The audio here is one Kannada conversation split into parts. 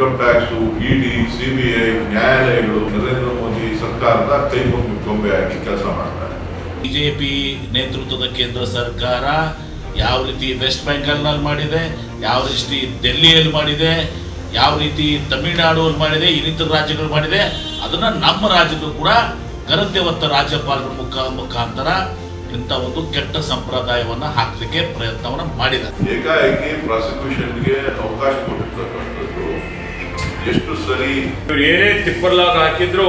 ಇನ್ಕಮ್ ಟ್ಯಾಕ್ಸ್ ಇಡಿ ಸಿಬಿಐ ನ್ಯಾಯಾಲಯಗಳು ನರೇಂದ್ರ ಮೋದಿ ಸರ್ಕಾರದ ಕೈ ಗೊಂಬೆ ಆಗಿ ಕೆಲಸ ಮಾಡ್ತಾರೆ. ಬಿಜೆಪಿ ನೇತೃತ್ವದ ಕೇಂದ್ರ ಸರ್ಕಾರ ಯಾವ ರೀತಿ ವೆಸ್ಟ್ ಬೆಂಗಾಲ್ನಲ್ಲಿ ಮಾಡಿದೆ ಯಾವ ರೀತಿ ಡೆಲ್ಲಿಯಲ್ಲಿ ಮಾಡಿದೆ ಯಾವ ರೀತಿ ತಮಿಳುನಾಡಲ್ಲಿ ಮಾಡಿದೆ ಇನ್ನಿತರ ರಾಜ್ಯಗಳು ಮಾಡಿದೆ ಅದನ್ನ ನಮ್ಮ ರಾಜ್ಯದ ಕೂಡ ಘನತೆವತ್ತ ರಾಜ್ಯಪಾಲರ ಮುಖ ಮುಖಾಂತರ ಇಂಥ ಒಂದು ಕೆಟ್ಟ ಸಂಪ್ರದಾಯವನ್ನ ಹಾಕಲಿಕ್ಕೆ ಪ್ರಯತ್ನವನ್ನ ಮಾಡಿದ್ದಾರೆ. ಏಕಾಏಕಿ ಪ್ರಾಸಿಕ್ಯೂಷನ್ಗೆ ಅವಕಾಶ ಕೊಟ್ಟಿರ್ತಕ್ಕಂಥದ್ದು ಎಷ್ಟು ಸರಿ ಇವ್ರು ಏನೇ ತಿಪ್ಪರ್ಲಾಗ ಹಾಕಿದ್ರು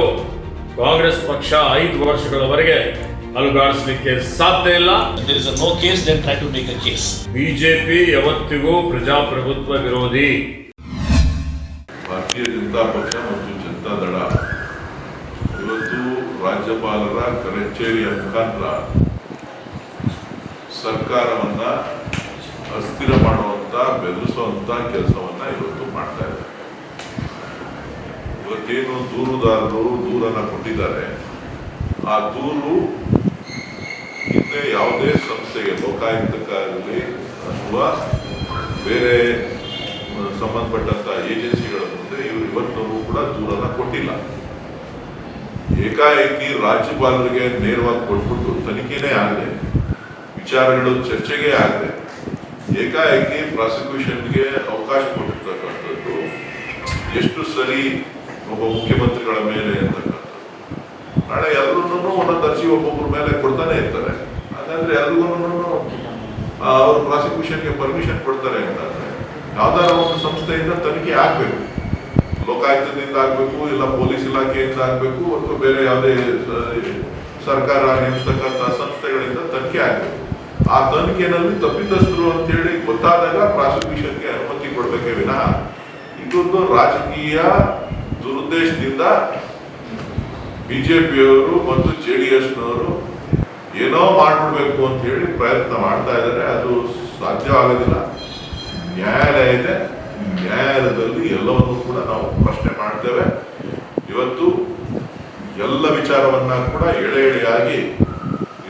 ಕಾಂಗ್ರೆಸ್ ಪಕ್ಷ ಐದು ವರ್ಷಗಳವರೆಗೆ ಅಲುಗಾಡಿಸ್ಲಿಕ್ಕೆ ಸಾಧ್ಯ ಇಲ್ಲ. There is no case then try to make a case BJP ಯಾವತ್ತಿಗೂ ಪ್ರಜಾಪ್ರಭುತ್ವ ವಿರೋಧಿ. ಭಾರತೀಯ ಜನತಾ ಪಕ್ಷ ಮತ್ತು ಜನತಾ ದಳ ಇವತ್ತು ರಾಜ್ಯಪಾಲರ ಕಚೇರಿಯ ಮುಖಾಂತರ ಸರ್ಕಾರವನ್ನ ಅಸ್ಥಿರ ಮಾಡುವಂತ ಬೆದರಿಸುವಂತ ಕೆಲಸವನ್ನ ಇವತ್ತು ಇವತ್ತೇನು ದೂರುದಾರರು ದೂರನ್ನ ಕೊಟ್ಟಿದ್ದಾರೆ. ಆ ದೂರು ಹಿಂದೆ ಯಾವುದೇ ಸಂಸ್ಥೆಗೆ ಲೋಕಾಯುಕ್ತಕ್ಕಾಗಲಿ ಅಥವಾ ಬೇರೆ ಸಂಬಂಧಪಟ್ಟಂತ ಏಜೆನ್ಸಿಗಳ ಮುಂದೆ ಇವರು ಇವತ್ತೂ ಕೂಡ ದೂರನ್ನ ಕೊಟ್ಟಿಲ್ಲ. ಏಕಾಏಕಿ ರಾಜ್ಯಪಾಲರಿಗೆ ನೇರವಾಗಿ ಕೊಟ್ಬಿಟ್ಟು ತನಿಖೆನೇ ಆಗದೆ, ವಿಚಾರಗಳು ಚರ್ಚೆಗೆ ಆಗದೆ, ಏಕಾಏಕಿ ಪ್ರಾಸಿಕ್ಯೂಷನ್ಗೆ ಅವಕಾಶ ಕೊಟ್ಟಿರ್ತಕ್ಕಂಥದ್ದು ಎಷ್ಟು ಸರಿ ಒಬ್ಬ ಮುಖ್ಯಮಂತ್ರಿಗಳ ಮೇಲೆ ಅಂತಕ್ಕಂಥ ನಾಳೆ ಎಲ್ಲರೂ ಒಂದೊಂದು ಅರ್ಜಿ ಒಬ್ಬೊಬ್ಬರ ಮೇಲೆ ಕೊಡ್ತಾನೆ ಇರ್ತಾರೆ. ಹಾಗಾದ್ರೆ ಎಲ್ರಿಗೂ ಅವರು ಪ್ರಾಸಿಕ್ಯೂಷನ್ಗೆ ಪರ್ಮಿಷನ್ ಕೊಡ್ತಾರೆ ಅಂತಂದ್ರೆ ಯಾವ್ದಾರ ಒಂದು ಸಂಸ್ಥೆಯಿಂದ ತನಿಖೆ ಆಗ್ಬೇಕು. ಲೋಕಾಯುಕ್ತದಿಂದ ಆಗ್ಬೇಕು, ಇಲ್ಲ ಪೊಲೀಸ್ ಇಲಾಖೆಯಿಂದ ಆಗ್ಬೇಕು, ಅಥವಾ ಬೇರೆ ಯಾವುದೇ ಸರ್ಕಾರ ನೇಮಿಸ್ತಕ್ಕಂಥ ಸಂಸ್ಥೆಗಳಿಂದ ತನಿಖೆ ಆಗ್ಬೇಕು. ಆ ತನಿಖೆನಲ್ಲಿ ತಪ್ಪಿತಸ್ಥರು ಅಂತೇಳಿ ಗೊತ್ತಾದಾಗ ಪ್ರಾಸಿಕ್ಯೂಷನ್ಗೆ ಅನುಮತಿ ಕೊಡ್ಬೇಕೇ ವಿನಃ. ಇದೊಂದು ರಾಜಕೀಯ ದುರುದ್ದೇಶದಿಂದ ಬಿಜೆಪಿಯವರು ಮತ್ತು ಜೆ ಡಿ ಎಸ್ನವರು ಏನೋ ಮಾಡ್ಬಿಡ್ಬೇಕು ಅಂತ ಹೇಳಿ ಪ್ರಯತ್ನ ಮಾಡ್ತಾ ಇದ್ದಾರೆ. ಅದು ಸಾಧ್ಯವಾಗೋದಿಲ್ಲ. ನ್ಯಾಯಾಲಯ ಇದೆ. ನ್ಯಾಯಾಲಯದಲ್ಲಿ ಎಲ್ಲವನ್ನೂ ಕೂಡ ನಾವು ಪ್ರಶ್ನೆ ಮಾಡ್ತೇವೆ. ಇವತ್ತು ಎಲ್ಲ ವಿಚಾರವನ್ನ ಕೂಡ ಎಳೆ ಎಳೆಯಾಗಿ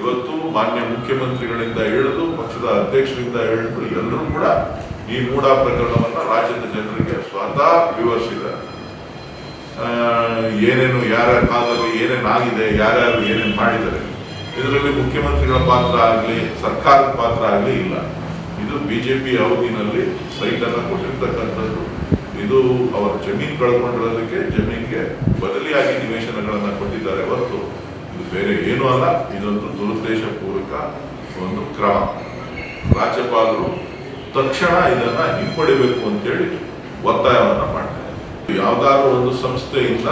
ಇವತ್ತು ಮಾನ್ಯ ಮುಖ್ಯಮಂತ್ರಿಗಳಿಂದ ಹಿಡಿದು ಪಕ್ಷದ ಅಧ್ಯಕ್ಷರಿಂದ ಹಿಡಿದು ಎಲ್ಲರೂ ಕೂಡ ಈ ಮೂಡಾ ಪ್ರಕರಣವನ್ನು ರಾಜ್ಯದ ಜನರಿಗೆ ಸ್ವತಃ ವಿವರಿಸಿದ್ದಾರೆ. ಏನೇನು ಯಾರ್ಯಾರ ಕಾಲದಲ್ಲಿ ಏನೇನು ಆಗಿದೆ, ಯಾರ್ಯಾರು ಏನೇನು ಮಾಡಿದ್ದಾರೆ, ಇದರಲ್ಲಿ ಮುಖ್ಯಮಂತ್ರಿಗಳ ಪಾತ್ರ ಆಗಲಿ, ಸರ್ಕಾರದ ಪಾತ್ರ ಆಗಲಿ ಇಲ್ಲ. ಇದು ಬಿ ಜೆ ಪಿ ಅವಧಿನಲ್ಲಿ ಸೈಟ್ ಅನ್ನ ಕೊಟ್ಟಿರ್ತಕ್ಕಂಥದ್ದು. ಇದು ಅವರ ಜಮೀನು ಕಳ್ಕೊಂಡಿರೋದಕ್ಕೆ ಜಮೀನಿಗೆ ಬದಲಿಯಾಗಿ ನಿವೇಶನಗಳನ್ನು ಕೊಟ್ಟಿದ್ದಾರೆ ಹೊರತು ಇದು ಬೇರೆ ಏನೂ ಅಲ್ಲ. ಇದೊಂದು ದುರುದ್ದೇಶ ಪೂರ್ವಕ ಒಂದು ಕ್ರಮ. ರಾಜ್ಯಪಾಲರು ತಕ್ಷಣ ಇದನ್ನು ಹಿಂಪಡಿಬೇಕು ಅಂತೇಳಿ ಒತ್ತಾಯವನ್ನು ಯಾವ್ದಾದ್ರು ಒಂದು ಸಂಸ್ಥೆಯಿಂದ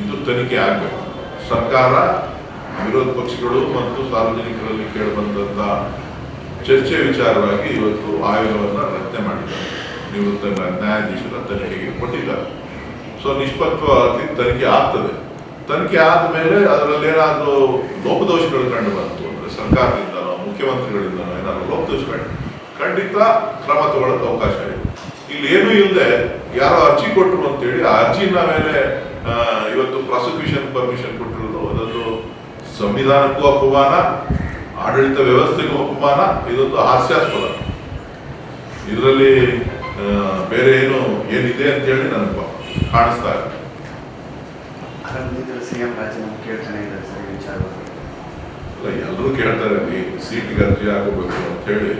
ಇದು ತನಿಖೆ ಆಗಬೇಕು. ಸರ್ಕಾರ, ವಿರೋಧ ಪಕ್ಷಗಳು ಮತ್ತು ಸಾರ್ವಜನಿಕರಲ್ಲಿ ಕೇಳಿಬಂದಂತ ಚರ್ಚೆ ವಿಚಾರವಾಗಿ ಇವತ್ತು ಆಯೋಗವನ್ನು ರಚನೆ ಮಾಡಿದ್ದಾರೆ. ನಿವೃತ್ತ ನ್ಯಾಯಾಧೀಶರ ತನಿಖೆಗೆ ಕೊಟ್ಟಿದ್ದಾರೆ. ಸೊ ನಿಷ್ಪಕ್ಷವಾಗಿ ತನಿಖೆ ಆಗ್ತದೆ. ತನಿಖೆ ಆದ್ಮೇಲೆ ಅದರಲ್ಲಿ ಏನಾದರೂ ಲೋಪದೋಷಗಳು ಕಂಡು ಬಂತು ಅಂದರೆ ಸರ್ಕಾರದಿಂದನೋ, ಮುಖ್ಯಮಂತ್ರಿಗಳಿಂದನೋ ಲೋಪದೋಷ ಕಂಡು, ಖಂಡಿತ ಕ್ರಮ ತಗೊಳ್ಳೋಕೆ ಅವಕಾಶ ಇದೆ. ಇಲ್ಲಿ ಏನೂ ಇಲ್ಲದೆ ಯಾರೋ ಅರ್ಜಿ ಕೊಟ್ಟರು ಅಂತೇಳಿ ಆ ಅರ್ಜಿನ ಮೇಲೆ ಇವತ್ತು ಪ್ರಾಸಿಕ್ಯೂಷನ್ ಪರ್ಮಿಷನ್ ಕೊಟ್ಟಿರೋದು. ಅದೊಂದು ಸಂವಿಧಾನಕ್ಕೂ ಅಪಮಾನ ಆಡಳಿತ ವ್ಯವಸ್ಥೆಗೂ ಅಪಮಾನ ಇದೊಂದು ಹಾಸ್ಯಾಸ್ಪದ. ಇದರಲ್ಲಿ ಬೇರೆ ಏನು ಏನಿದೆ ಅಂತೇಳಿ ನನಗೆ ಕಾಣಿಸ್ತಾ ಇದೆ ಎಲ್ಲರೂ ಕೇಳ್ತಾರೆ ಸೀಟ್ಗೆ ಅರ್ಜಿ ಹಾಕಬೇಕು ಅಂತ ಹೇಳಿ.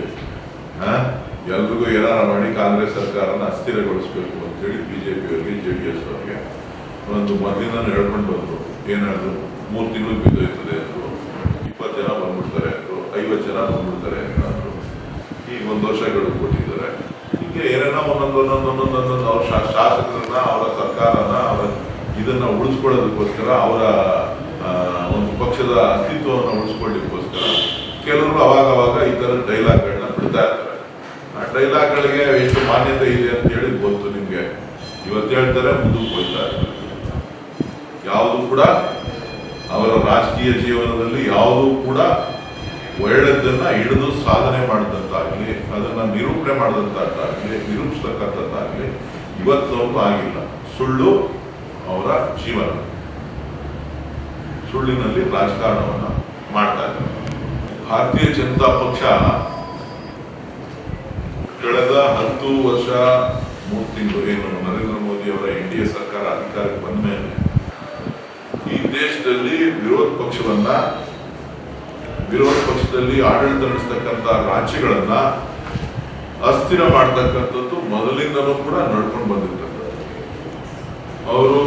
ಎಲ್ರಿಗೂ ಏನಾರ ಮಾಡಿ ಕಾಂಗ್ರೆಸ್ ಸರ್ಕಾರನ ಅಸ್ಥಿರಗೊಳಿಸಬೇಕು ಅಂತ ಬಿ ಜೆ ಅವರಿಗೆ, ಜೆ ಡಿ ಎಸ್ ಅವರಿಗೆ. ಒಂದು ಮೊದಲಿಂದನೂ ಹೇಳ್ಕೊಂಡು ಬಂದರು. ಏನಾದರು ಮೂರು ತಿಂಗಳು ಬಿದ್ದೋಯ್ತದೆ ಅಂದರು, ಇಪ್ಪತ್ತು ಜನ ಬಂದ್ಬಿಡ್ತಾರೆ ಅಂದರು, ಐವತ್ತು ಜನ ಬಂದ್ಬಿಡ್ತಾರೆ ಅಂದರು. ಈಗ ಒಂದು ವರ್ಷ ಗಡುವು ಕೊಟ್ಟಿದ್ದಾರೆ. ಹೀಗೆ ಏನೇನೋ ಒಂದೊಂದು ಒಂದೊಂದು ಒಂದೊಂದು ಒಂದೊಂದು ಅವ್ರ ಶಾಸಕರನ್ನ, ಅವರ ಸರ್ಕಾರನ, ಅವರ ಇದನ್ನು ಉಳಿಸ್ಕೊಳ್ಳೋದಕ್ಕೋಸ್ಕರ, ಅವರ ಒಂದು ಪಕ್ಷದ ಅಸ್ತಿತ್ವವನ್ನು ಉಳಿಸ್ಕೊಳ್ಳಿಕ್ಕೋಸ್ಕರ, ಕೆಲವರು ಅವಾಗವಾಗ ಅವಾಗ ಈ ಥರ ಡೈಲಾಗ್ಗಳನ್ನ ಬಿಡ್ತಾ ಡೈಲಾಗ್ಗಳಿಗೆ ಎಷ್ಟು ಮಾನ್ಯತೆ ಇದೆ ಅಂತ ಹೇಳಿ ಗೊತ್ತು ನಿಮ್ಗೆ. ಇವತ್ತು ಹೇಳ್ತಾರೆ, ಮುಂದಕ್ಕೆ ಹೋಗ್ತಾ ಯಾವುದು ಕೂಡ ಅವರ ರಾಜಕೀಯ ಜೀವನದಲ್ಲಿ ಯಾವುದೂ ಕೂಡ ಒಳ್ಳೆದನ್ನ ಹಿಡಿದು ಸಾಧನೆ ಮಾಡಿದಂತಾಗ್ಲಿ, ಅದನ್ನ ನಿರೂಪಣೆ ಮಾಡಿದಂತಾಗ್ಲಿ, ನಿರೂಪಿಸ್ತಕ್ಕಂಥದ್ದಾಗ್ಲಿ ಇವತ್ತವರೆಗೂ ಆಗಿಲ್ಲ. ಸುಳ್ಳು ಅವರ ಜೀವನ. ಸುಳ್ಳಿನಲ್ಲಿ ರಾಜಕಾರಣವನ್ನ ಮಾಡ್ತಾ ಇದ್ದಾರೆ. ಭಾರತೀಯ ಜನತಾ ಪಕ್ಷ ಕಳೆದ ಹತ್ತು ವರ್ಷ ಮೂರು ತಿಂಗಳು ಏನು ನರೇಂದ್ರ ಮೋದಿ ಅವರ ಎ ಸರ್ಕಾರ ಅಧಿಕಾರಕ್ಕೆ ಬಂದ ಮೇಲೆ ಈ ದೇಶದಲ್ಲಿ ವಿರೋಧ ಪಕ್ಷವನ್ನ, ವಿರೋಧ ಪಕ್ಷದಲ್ಲಿ ಆಡಳಿತ ನಡೆಸ್ತಕ್ಕಂಥ ರಾಜ್ಯಗಳನ್ನ ಅಸ್ಥಿರ ಮಾಡ್ತಕ್ಕಂಥದ್ದು ಮೊದಲಿಂದಲೂ ಕೂಡ ನಡ್ಕೊಂಡು ಬಂದಿರ್ತಕ್ಕಂಥದ್ದು. ಅವರು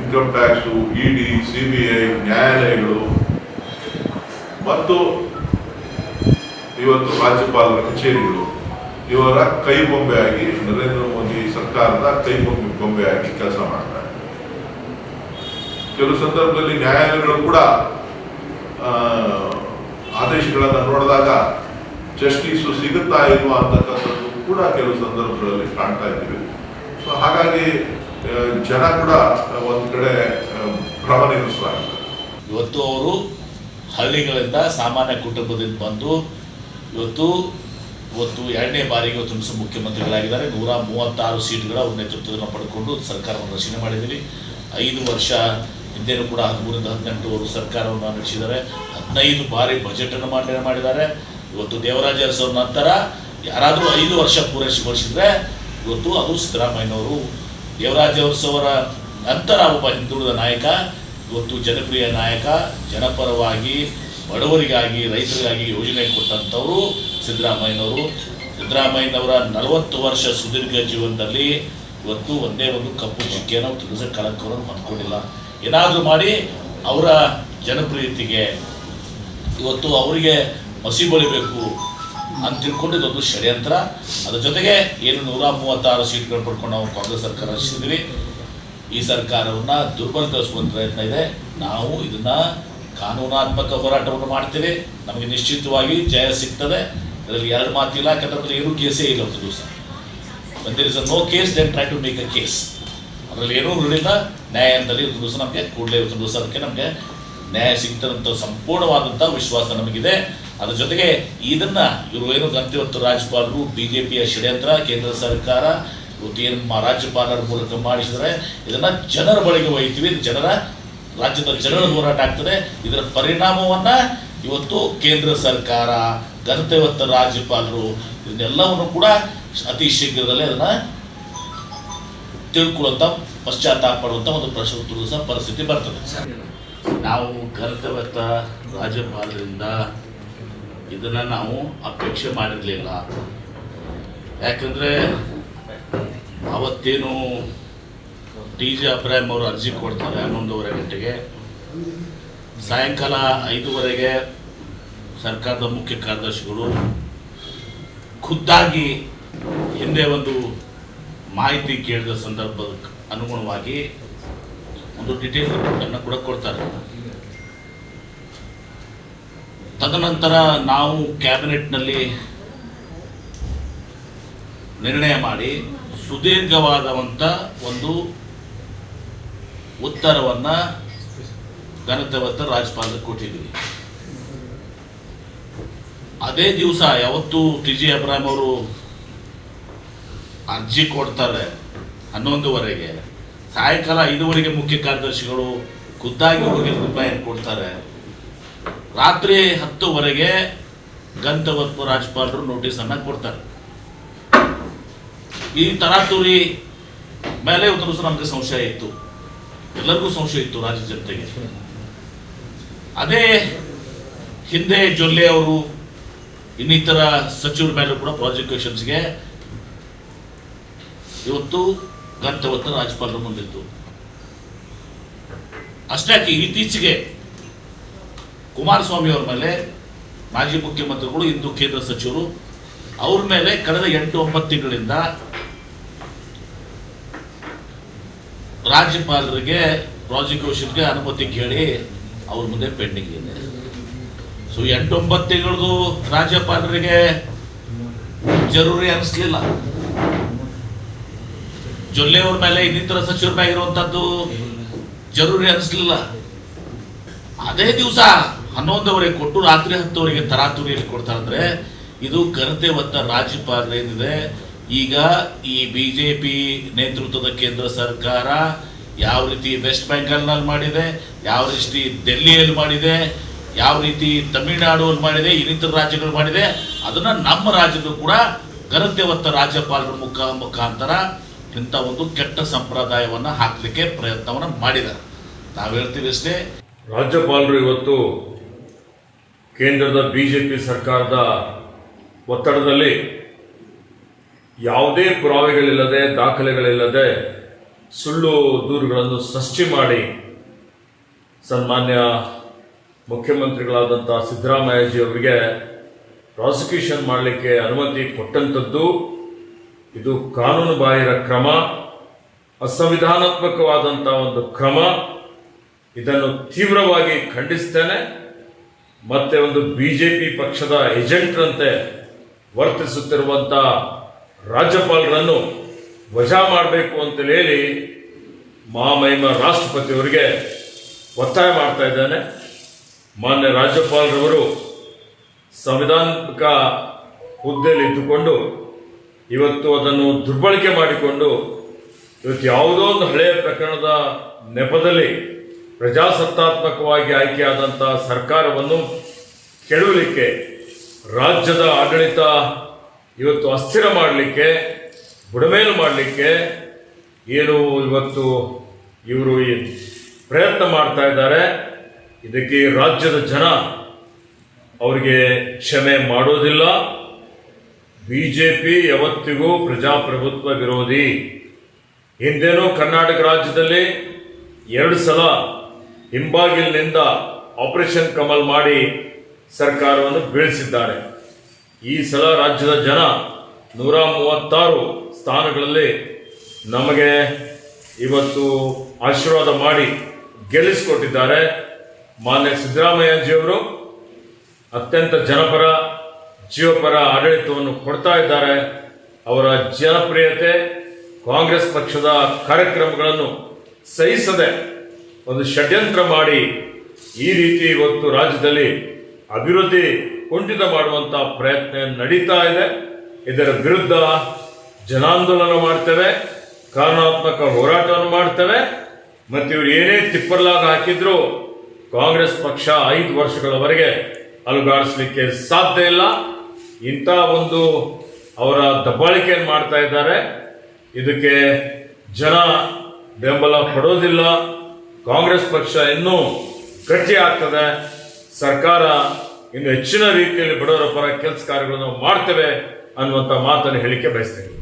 ಇನ್ಕಮ್ ಟ್ಯಾಕ್ಸು ಇಡಿ ಸಿಬಿಐ ನ್ಯಾಯಾಲಯಗಳು ಮತ್ತು ಇವತ್ತು ರಾಜ್ಯಪಾಲರ ಕಚೇರಿಗಳು ಇವರ ಕೈ ಆಗಿ ನರೇಂದ್ರ ಮೋದಿ ಸರ್ಕಾರದ ಕೈ ಬೊಂಬೆ ಆಗಿ ಕೆಲಸ ಮಾಡ್ತಾರೆ ಕೆಲವು ಸಂದರ್ಭದಲ್ಲಿ ನ್ಯಾಯಾಲಯಗಳು ಕೂಡ ಆದೇಶಗಳನ್ನು ನೋಡಿದಾಗ ಜಸ್ಟಿಸು ಸಿಗುತ್ತಾ ಇಲ್ವಾ ಅಂತಕ್ಕಂಥದ್ದು ಕೂಡ ಕೆಲವು ಸಂದರ್ಭಗಳಲ್ಲಿ ಕಾಣ್ತಾ ಇದ್ದೀವಿ. ಸೊ ಹಾಗಾಗಿ ಜನ ಕೂಡ ಒಂದು ಕಡೆ ಆ, ಭ್ರಮ ನಿಲ್ಲಿಸಲಾಗಿದೆ ಇವತ್ತು ಅವರು ಹಳ್ಳಿಗಳಿಂದ ಸಾಮಾನ್ಯ ಕುಟುಂಬದಿಂದ ಬಂದು ಇವತ್ತು ಇವತ್ತು ಎರಡನೇ ಬಾರಿಗೆ ಇವತ್ತು ಮುಖ್ಯ- ಮುಖ್ಯಮಂತ್ರಿಗಳಾಗಿದ್ದಾರೆ. ನೂರ ಮೂವತ್ತಾರು ಸೀಟ್ಗಳ ಅವ್ರ ನೇತೃತ್ವವನ್ನು ಪಡ್ಕೊಂಡು ಸರ್ಕಾರವನ್ನು ರಚನೆ ಮಾಡಿದ್ದೀವಿ. ಐದು ವರ್ಷ ಹಿಂದೆನೂ ಕೂಡ ಹದಿಮೂರಿಂದ ಹದಿನೆಂಟು ಅವರು ಸರ್ಕಾರವನ್ನು ನಡೆಸಿದ್ದಾರೆ. ಹದಿನೈದು ಬಾರಿ ಬಜೆಟನ್ನು ಮಂಡನೆ ಮಾಡಿದ್ದಾರೆ. ಇವತ್ತು ದೇವರಾಜ ಅರಸು ನಂತರ ಯಾರಾದರೂ ಐದು ವರ್ಷ ಪೂರೈಸಿಗೊಳಿಸಿದ್ರೆ ಇವತ್ತು ಅದು ಸಿದ್ದರಾಮಯ್ಯನವರು, ದೇವರಾಜ ಅರಸವರ ನಂತರ ಒಬ್ಬ ಹಿಂದುಳಿದ ನಾಯಕ, ಇವತ್ತು ಜನಪ್ರಿಯ ನಾಯಕ, ಜನಪರವಾಗಿ, ಬಡವರಿಗಾಗಿ, ರೈತರಿಗಾಗಿ ಯೋಜನೆ ಕೊಟ್ಟಂಥವರು ಸಿದ್ದರಾಮಯ್ಯನವರು. ಸಿದ್ದರಾಮಯ್ಯನವರ ನಲವತ್ತು ವರ್ಷ ಸುದೀರ್ಘ ಜೀವನದಲ್ಲಿ ಇವತ್ತು ಒಂದೇ ಒಂದು ಕಪ್ಪು ಚುಕ್ಕಿಯನ್ನು ತಿಳಿಸ ಕಳಂಕವನ್ನು ಹೊಂದ್ಕೊಂಡಿಲ್ಲ. ಏನಾದರೂ ಮಾಡಿ ಅವರ ಜನಪ್ರಿಯತೆಗೆ ಇವತ್ತು ಅವರಿಗೆ ಮಸಿ ಬಳಿಬೇಕು ಅಂತ ತಿಳ್ಕೊಂಡು ಇದೊಂದು ಷಡ್ಯಂತ್ರ. ಅದ್ರ ಜೊತೆಗೆ ಏನು ನೂರ ಮೂವತ್ತಾರು ಸೀಟ್ಗಳು ಪಡ್ಕೊಂಡು ನಾವು ಕಾಂಗ್ರೆಸ್ ಸರ್ಕಾರ ರಚಿಸಿದ್ವಿ ಈ ಸರ್ಕಾರವನ್ನು ದುರ್ಬಲಗೊಳಿಸುವ ಪ್ರಯತ್ನ ಇದೆ. ನಾವು ಇದನ್ನು ಕಾನೂನಾತ್ಮಕ ಹೋರಾಟವನ್ನು ಮಾಡ್ತೀವಿ. ನಮಗೆ ನಿಶ್ಚಿತವಾಗಿ ಜಯ ಸಿಗ್ತದೆ. ಇದರಲ್ಲಿ ಎರಡು ಮಾತಿಲ್ಲ ಯಾಕಂದ್ರೆ ಏನು ಕೇಸೇ ಇಲ್ಲ ಒಂದು ದಿವಸ. When there no case no case to try a case ಅದರಲ್ಲಿ ಏನೂ ಇರಲಿಲ್ಲ ನ್ಯಾಯಾಲಯದಲ್ಲಿ ಒಂದು ದಿವಸ ನಮಗೆ, ಕೂಡಲೇ ಒಂದು ದಿವಸ ಅದಕ್ಕೆ ನಮಗೆ ನ್ಯಾಯ ಸಿಗ್ತಾರಂಥ ಸಂಪೂರ್ಣವಾದಂಥ ವಿಶ್ವಾಸ ನಮಗಿದೆ. ಅದ್ರ ಜೊತೆಗೆ ಇದನ್ನು ಇವರು ಏನು ಗಂತಿ ಇವತ್ತು ರಾಜ್ಯಪಾಲರು ಬಿ ಜೆ ಪಿಯ ಷಡ್ಯಂತ್ರ, ಕೇಂದ್ರ ಸರ್ಕಾರ ಇವತ್ತು ಏನು ರಾಜ್ಯಪಾಲರ ಮೂಲಕ ಮಾಡಿಸಿದರೆ ಇದನ್ನು ಜನರ ಬಳಿಗೆ ಒಯ್ತೀವಿ. ಜನರ, ರಾಜ್ಯದ ಜನರ ಹೋರಾಟ ಆಗ್ತದೆ. ಇದರ ಪರಿಣಾಮವನ್ನು ಇವತ್ತು ಕೇಂದ್ರ ಸರ್ಕಾರ ಘನತೆ ಇವತ್ತು ರಾಜ್ಯಪಾಲರು ಇದನ್ನೆಲ್ಲವನ್ನು ಕೂಡ ಅತಿ ಶೀಘ್ರದಲ್ಲೇ ಅದನ್ನ ತಿಳ್ಕೊಳ್ಳುವಂಥ ಪಶ್ಚಾತ್ತಾಪ ಪಡುವಂಥ ಒಂದು ಪ್ರಶ್ನೆ ಸಹ ಪರಿಸ್ಥಿತಿ ಬರ್ತದೆ. ನಾವು ಕರ್ತವ್ಯತ್ತ ರಾಜ್ಯಪಾಲರಿಂದ ಇದನ್ನ ನಾವು ಅಪೇಕ್ಷೆ ಮಾಡಿರಲಿಲ್ಲ. ಯಾಕಂದ್ರೆ ಅವತ್ತೇನು ಟಿ ಜೆ ಅಬ್ರಾಹಿಂ ಅವರು ಅರ್ಜಿ ಕೊಡ್ತಾರೆ ಹನ್ನೊಂದೂವರೆ ಗಂಟೆಗೆ. ಸಾಯಂಕಾಲ ಐದೂವರೆಗೆ ಸರ್ಕಾರದ ಮುಖ್ಯ ಕಾರ್ಯದರ್ಶಿಗಳು ಖುದ್ದಾಗಿ ಹಿಂದೆ ಒಂದು ಮಾಹಿತಿ ಕೇಳಿದ ಸಂದರ್ಭದ ಅನುಗುಣವಾಗಿ ಒಂದು ಡಿಟೇಲ್ ರಿಪೋರ್ಟನ್ನು ಕೂಡ ಕೊಡ್ತಾರೆ. ತದನಂತರ ನಾವು ಕ್ಯಾಬಿನೆಟ್ನಲ್ಲಿ ನಿರ್ಣಯ ಮಾಡಿ ಸುದೀರ್ಘವಾದಂಥ ಒಂದು ಉತ್ತರವನ್ನು ಘನತೆವತ್ತ ರಾಜ್ಯಪಾಲರಿಗೆ ಕೊಟ್ಟಿದ್ದೀವಿ. ಅದೇ ದಿವಸ ಯಾವತ್ತು ಟಿ ಜಿ ಅಬ್ರಾಹಿಂ ಅವರು ಅರ್ಜಿ ಕೊಡ್ತಾರೆ ಹನ್ನೊಂದುವರೆಗೆ. ಸಾಯಂಕಾಲ ಐದುವರೆಗೆ ಮುಖ್ಯ ಕಾರ್ಯದರ್ಶಿಗಳು ಖುದ್ದಾಗಿ ಹೋಗಿ ರಿಪ್ಲೈ ಕೊಡ್ತಾರೆ. ರಾತ್ರಿ ಹತ್ತುವರೆಗೆ ಗಂತವತ್ವ ರಾಜ್ಯಪಾಲರು ನೋಟಿಸನ್ನು ಕೊಡ್ತಾರೆ. ಈ ತರಾತುರಿ ಮೇಲೆ ಒಂದು ನಮಗೆ ಸಂಶಯ ಇತ್ತು. ಎಲ್ಲರಿಗೂ ಸಂಶಯ ಇತ್ತು ರಾಜ್ಯ ಜನತೆಗೆ. ಅದೇ ಹಿಂದೆ ಜೊಲ್ಲೆ ಅವರು ಇನ್ನಿತರ ಸಚಿವರ ಮೇಲೂ ಕೂಡ ಪ್ರಾಸಿಕ್ಯೂಷನ್ಸ್ಗೆ ಇವತ್ತು ಗಂತವತ್ತ ರಾಜ್ಯಪಾಲರು ಮುಂದಿತ್ತು. ಅಷ್ಟೇ ಯಾಕೆ ಇತ್ತೀಚೆಗೆ ಕುಮಾರಸ್ವಾಮಿ ಅವರ ಮೇಲೆ ಮಾಜಿ ಮುಖ್ಯಮಂತ್ರಿಗಳು, ಇಂದು ಕೇಂದ್ರ ಸಚಿವರು ಅವ್ರ ಮೇಲೆ ಕಳೆದ ಎಂಟು ಒಂಬತ್ತು ತಿಂಗಳಿಂದ ರಾಜ್ಯಪಾಲರಿಗೆ ಪ್ರಾಸಿಕ್ಯೂಷನ್ಗೆ ಅನುಮತಿ ಕೇಳಿ ಅವ್ರ ಮುಂದೆ ಪೆಂಡಿಂಗ್ ಇದೆ ಸೊ ಎಂಟೊಂಬತ್ತು ತಿಂಗಳದು ರಾಜ್ಯಪಾಲರಿಗೆ ಜರೂರಿ ಅನಿಸ್ಲಿಲ್ಲ. ಜೊಲ್ಲೆ ಅವ್ರ ಮೇಲೆ ಇನ್ನಿತರ ಸಚಿವರ ಮೇಲೆ ಇರುವಂತದ್ದು ಜರೂರಿ ಅನಿಸ್ಲಿಲ್ಲ. ಅದೇ ದಿವಸ ಹನ್ನೊಂದವರೆಗೆ ಕೊಟ್ಟು ರಾತ್ರಿ ಹತ್ತುವರೆಗೆ ತರಾತುರಿಯಲ್ಲಿ ಕೊಡ್ತಾರಂದ್ರೆ ಇದು ಘನತೆ ರಾಜ್ಯಪಾಲರು ಏನಿದೆ, ಈಗ ಈ ಬಿ ಜೆ ಪಿ ನೇತೃತ್ವದ ಕೇಂದ್ರ ಸರ್ಕಾರ ಯಾವ ರೀತಿ ವೆಸ್ಟ್ ಬೆಂಗಾಲ್ನಲ್ಲಿ ಮಾಡಿದೆ, ಯಾವ ರೀತಿ ಡೆಲ್ಲಿಯಲ್ಲಿ ಮಾಡಿದೆ ಯಾವ ರೀತಿ ತಮಿಳುನಾಡುವಲ್ಲಿ ಮಾಡಿದೆ, ಇನ್ನಿತರ ರಾಜ್ಯಗಳು ಮಾಡಿದೆ, ಅದನ್ನ ನಮ್ಮ ರಾಜ್ಯದಲ್ಲೂ ಕೂಡ ಗರದೇವತ್ತ ರಾಜ್ಯಪಾಲರ ಮುಖ ಮುಖಾಂತರ ಇಂಥ ಒಂದು ಕೆಟ್ಟ ಸಂಪ್ರದಾಯವನ್ನು ಹಾಕಲಿಕ್ಕೆ ಪ್ರಯತ್ನವನ್ನು ಮಾಡಿದ್ದಾರೆ. ನಾವು ಹೇಳ್ತೀವಿ ಅಷ್ಟೇ. ರಾಜ್ಯಪಾಲರು ಇವತ್ತು ಕೇಂದ್ರದ ಬಿಜೆಪಿ ಸರ್ಕಾರದ ಒತ್ತಡದಲ್ಲಿ ಯಾವುದೇ ಪುರಾವೆಗಳಿಲ್ಲದೆ, ದಾಖಲೆಗಳಿಲ್ಲದೆ ಸುಳ್ಳು ದೂರುಗಳನ್ನು ಸೃಷ್ಟಿ ಮಾಡಿ ಸನ್ಮಾನ್ಯ ಮುಖ್ಯಮಂತ್ರಿಗಳಾದಂಥ ಸಿದ್ದರಾಮಯ್ಯಜಿ ಅವರಿಗೆ ಪ್ರಾಸಿಕ್ಯೂಷನ್ ಮಾಡಲಿಕ್ಕೆ ಅನುಮತಿ ಕೊಟ್ಟಂಥದ್ದು ಇದು ಕಾನೂನು ಬಾಹಿರ ಕ್ರಮ, ಅಸಂವಿಧಾನಾತ್ಮಕವಾದಂಥ ಒಂದು ಕ್ರಮ. ಇದನ್ನು ತೀವ್ರವಾಗಿ ಖಂಡಿಸ್ತೇನೆ. ಮತ್ತೆ ಒಂದು ಬಿಜೆಪಿ ಪಕ್ಷದ ಏಜೆಂಟ್ರಂತೆ ವರ್ತಿಸುತ್ತಿರುವಂಥ ರಾಜ್ಯಪಾಲರನ್ನು ವಜಾ ಮಾಡಬೇಕು ಅಂತೇಳಿ ಹೇಳಿ ಮಹಾಮಹಿಮ ರಾಷ್ಟ್ರಪತಿಯವರಿಗೆ ಒತ್ತಾಯ ಮಾಡ್ತಾ ಇದ್ದೇನೆ. ಮಾನ್ಯ ರಾಜ್ಯಪಾಲರವರು ಸಂವಿಧಾನಿಕ ಹುದ್ದೆಯಲ್ಲಿ ಇದ್ದುಕೊಂಡು ಇವತ್ತು ಅದನ್ನು ದುರ್ಬಳಕೆ ಮಾಡಿಕೊಂಡು ಇವತ್ತು ಯಾವುದೋ ಒಂದು ಹಳೆಯ ಪ್ರಕರಣದ ನೆಪದಲ್ಲಿ ಪ್ರಜಾಸತ್ತಾತ್ಮಕವಾಗಿ ಆಯ್ಕೆಯಾದಂಥ ಸರ್ಕಾರವನ್ನು ಕೆಡವಲಿಕ್ಕೆ, ರಾಜ್ಯದ ಆಡಳಿತ ಇವತ್ತು ಅಸ್ಥಿರ ಮಾಡಲಿಕ್ಕೆ, ಬುಡಮೇಲು ಮಾಡಲಿಕ್ಕೆ ಏನು ಇವತ್ತು ಇವರು ಪ್ರಯತ್ನ ಮಾಡ್ತಾ ಇದ್ದಾರೆ. ಇದಕ್ಕೆ ರಾಜ್ಯದ ಜನ ಅವರಿಗೆ ಕ್ಷಮೆ ಮಾಡೋದಿಲ್ಲ. ಬಿಜೆಪಿ ಯಾವತ್ತಿಗೂ ಪ್ರಜಾಪ್ರಭುತ್ವ ವಿರೋಧಿ. ಹಿಂದೇನೋ ಕರ್ನಾಟಕ ರಾಜ್ಯದಲ್ಲಿ ಎರಡು ಸಲ ಹಿಂಬಾಗಿಲಿನಿಂದ ಆಪರೇಷನ್ ಕಮಲ್ ಮಾಡಿ ಸರ್ಕಾರವನ್ನು ಬೀಳಿಸಿದ್ದಾರೆ. ಈ ಸಲ ರಾಜ್ಯದ ಜನ ನೂರ ಮೂವತ್ತಾರು ಸ್ಥಾನಗಳಲ್ಲಿ ನಮಗೆ ಇವತ್ತು ಆಶೀರ್ವಾದ ಮಾಡಿ ಗೆಲ್ಲಿಸಿಕೊಟ್ಟಿದ್ದಾರೆ. ಮಾನ್ಯ ಸಿದ್ದರಾಮಯ್ಯಜಿಯವರು ಅತ್ಯಂತ ಜನಪರ, ಜೀವಪರ ಆಡಳಿತವನ್ನು ಕೊಡ್ತಾ ಇದ್ದಾರೆ. ಅವರ ಜನಪ್ರಿಯತೆ ಕಾಂಗ್ರೆಸ್ ಪಕ್ಷದ ಕಾರ್ಯಕ್ರಮಗಳನ್ನು ಸಹಿಸದೆ ಒಂದು ಷಡ್ಯಂತ್ರ ಮಾಡಿ ಈ ರೀತಿ ಇವತ್ತು ರಾಜ್ಯದಲ್ಲಿ ಅಭಿವೃದ್ಧಿ ಕುಂಠಿತ ಮಾಡುವಂತ ಪ್ರಯತ್ನ ನಡೀತಾ ಇದೆ. ಇದರ ವಿರುದ್ಧ ಜನಾಂದೋಲನ ಮಾಡ್ತೇವೆ, ಕಾನೂನಾತ್ಮಕ ಹೋರಾಟವನ್ನು ಮಾಡ್ತೇವೆ. ಮತ್ತು ಇವರು ಏನೇ ತಿಪ್ಪರ್ಲಾಗ ಹಾಕಿದ್ರು ಕಾಂಗ್ರೆಸ್ ಪಕ್ಷ ಐದು ವರ್ಷಗಳವರೆಗೆ ಅಲುಗಾಡಿಸ್ಲಿಕ್ಕೆ ಸಾಧ್ಯ ಇಲ್ಲ. ಇಂಥ ಒಂದು ಅವರ ದಬ್ಬಾಳಿಕೆಯನ್ನು ಮಾಡ್ತಾ ಇದ್ದಾರೆ. ಇದಕ್ಕೆ ಜನ ಬೆಂಬಲ ಪಡೋದಿಲ್ಲ. ಕಾಂಗ್ರೆಸ್ ಪಕ್ಷ ಇನ್ನೂ ಗಟ್ಟಿ ಆಗ್ತದೆ. ಸರ್ಕಾರ ಇನ್ನು ಹೆಚ್ಚಿನ ರೀತಿಯಲ್ಲಿ ಬಡವರ ಪರ ಕೆಲಸ ಕಾರ್ಯಗಳನ್ನು ಮಾಡ್ತೇವೆ ಅನ್ನುವಂಥ ಮಾತನ್ನು ಹೇಳಿಕೆ ಬಯಸ್ತೇನೆ.